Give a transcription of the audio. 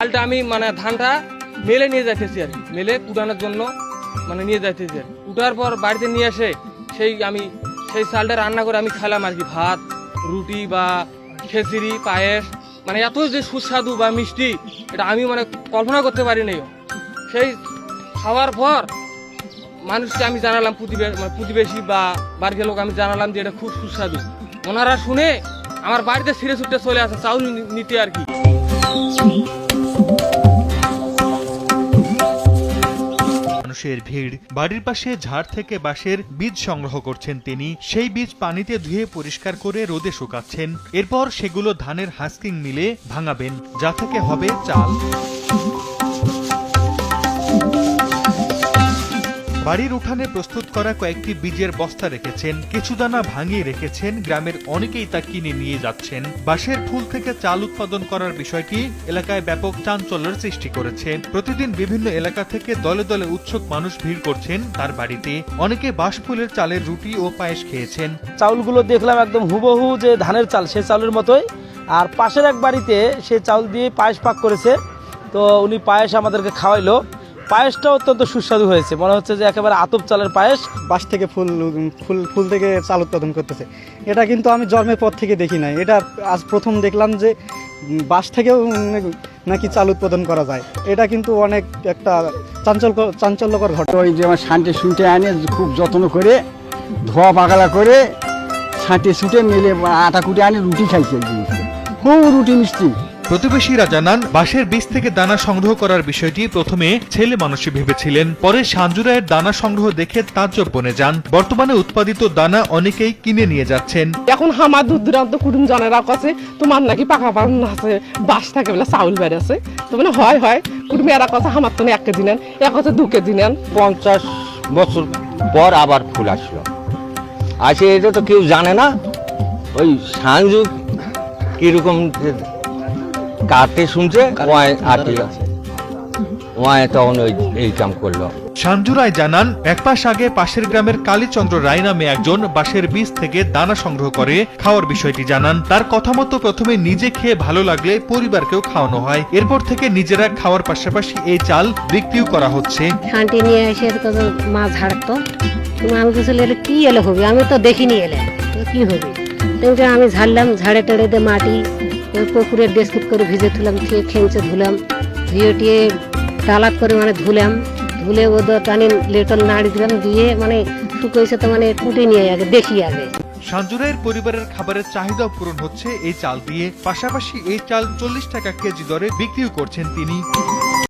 চালটা আমি মানে ধানটা মেলে নিয়ে যাইতেছি আর কি। মেলে কুটানোর জন্য মানে নিয়ে যাইতেছি আর। কুটার পর বাড়িতে নিয়ে এসে সেই আমি, সেই চালটা রান্না করে আমি খেলাম আর কি। ভাত, রুটি বা খেচড়ি, পায়েস মানে এত যে সুস্বাদু বা মিষ্টি, এটা আমি মানে কল্পনা করতে পারি নাই। সেই খাওয়ার পর মানুষকে আমি জানালাম, প্রতিবে- মানে প্রতিবেশী বা বাড়ির লোক আমি জানালাম যে এটা খুব সুস্বাদু। ওনারা শুনে আমার বাড়িতে ছিঁড়ে ছুটে চলে আসে, চাউল নিতে আর কি। মানুষের ভিড়। বাড়ির পাশে ঝাড় থেকে বাঁশের বীজ সংগ্রহ করছেন তিনি। সেই বীজ পানিতে ধুয়ে পরিষ্কার করে রোদে শুকাচ্ছেন। এরপর সেগুলো ধানের হাস্কিং মিলে ভাঙাবেন, যা থেকে হবে চাল। বাড়ির উঠানে প্রস্তুত করা কয়েকটি বীজের বস্তা রেখেছেন, কিছু দানা ভাঙিয়ে রেখেছেন, গ্রামের অনেকেই তা কিনে নিয়ে যাচ্ছেন। বাঁশের ফুল থেকে চাল উৎপাদন করার বিষয়টি এলাকায় ব্যাপক চাঞ্চল্যের সৃষ্টি করেছে। প্রতিদিন বিভিন্ন এলাকা থেকে দলে দলে উৎসুক মানুষ ভিড় করছেন তার বাড়িতে। অনেকে বাঁশ ফুলের চালের রুটি ও পায়েস খেয়েছেন। চাউলগুলো দেখলাম একদম হুবহু যে ধানের চাল, সে চাউলের মতোই। আর পাশের এক বাড়িতে সে চাউল দিয়ে পায়েস পাক করেছে। তো উনি পায়েস আমাদেরকে খাওয়াইলো। পায়েসটা অত্যন্ত সুস্বাদু হয়েছে। মনে হচ্ছে যে একেবারে আতপ চালের পায়েস। বাঁশ থেকে ফুল ফুল ফুল থেকে চাল উৎপাদন করতেছে। এটা কিন্তু আমি জন্মের পর থেকে দেখি নাই। এটা আজ প্রথম দেখলাম যে বাঁশ থেকেও নাকি চাল উৎপাদন করা যায়। এটা কিন্তু অনেক একটা চাঞ্চল চাঞ্চল্যকর ঘটনা। ওই যে আমার শান্তি শুনতে আনে খুব যত্ন করে ধোয়া পাগলা করে ছাঁটে ছুটে মেলে আটা কুটে আনে রুটি খাইছে খুব রুটি মিষ্টি। প্রতিবেশীরা জানান বাঁশের বীজ থেকে দানা সংগ্রহ করার বিষয়টি প্রথমে ছেলে মানুষই ভেবেছিলেন। পরে সাঞ্জুরায়ের দানা সংগ্রহ দেখে তাজ্জব বনে যান। বর্তমানে উৎপাদিত দানা অনেকেই কিনে নিয়ে যাচ্ছেন। এখন আমার দূর দূরান্ত কুটুম জনেরা কাছে তোমার নাকি পাকা পান আছে বাস থাকে বলে চাউল বেড়েছে। তো মানে হয় হয়। কুটুম এরা কথা আমার তো এক কেজি নেন। এক কথা দু কেজি নেন। পঞ্চাশ বছর পর আবার ফুল আসলো। আসে এটা তো কেউ জানে না। ওই সাঞ্জু কীরকম কাটে শুনছে ওয়াই আটে ওয়াই তখন ওই এই কাম করল। সাঞ্জুরায় জানান এক মাস আগে পাশের গ্রামের কালীচন্দ্র রায় নামে একজন বাঁশের বীজ থেকে দানা সংগ্রহ করে খাওয়ার বিষয়টি জানান। তার কথা মতো প্রথমে নিজে খেয়ে ভালো লাগলে পরিবারকেও খাওয়ানো হয়। এরপর থেকে নিজেরা খাওয়ার পাশাপাশি এই চাল বিক্রিও করা হচ্ছে। শান্তি নিয়ে এসে কত ঝাড়তো। আমি কিছু এলে কি এলে হবে? আমি তো দেখিনি এলে। কি হবে? আমি ঝাড়লাম ঝাড়ে টেড়ে দিয়ে মাটি ওই পুকুরের বিস্কুট করে ভিজে তুলাম খেয়ে খেঞ্চে ধুলাম, ধুয়ে টিয়ে তালাক করে মানে ধুলাম, ধুলে ওদের টানি লেটল নাড়ি দিলাম, দিয়ে মানে শুকোইছে তো মানে কুটে নিয়ে আগে, দেখি আগে। সাঞ্জুরাইয়ের পরিবারের খাবারের চাহিদা পূরণ হচ্ছে এই চাল দিয়ে। পাশাপাশি এই চাল চল্লিশ টাকা কেজি দরে বিক্রিও করছেন তিনি।